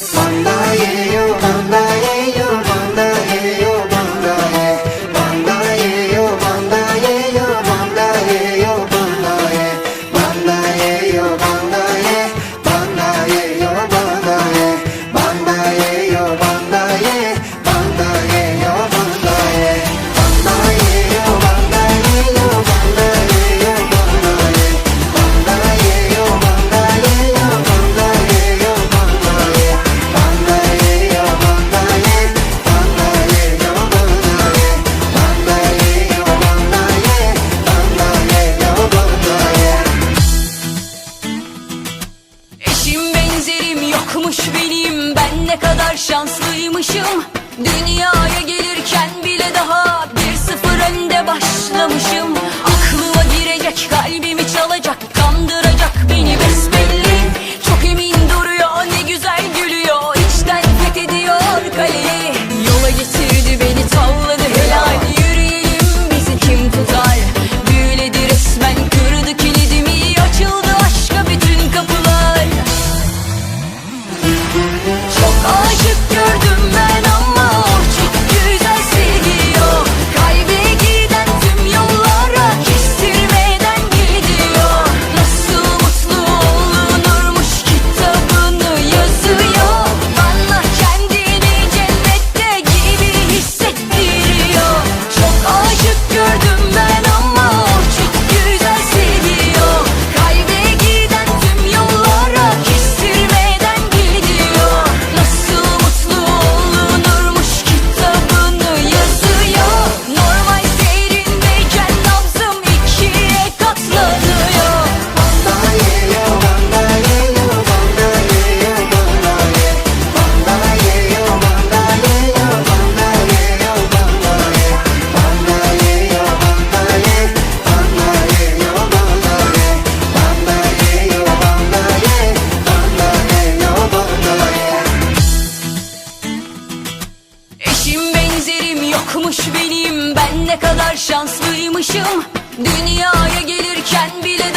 밤바예요 밤바 Akmış benim. Ben ne kadar şanslıymışım. Dünyaya gelirken bile daha bir sıfır önde başlamışım. Aklıma girecek kalbimi çalacak Ben ne kadar şanslıymışım. Dünyaya gelirken bile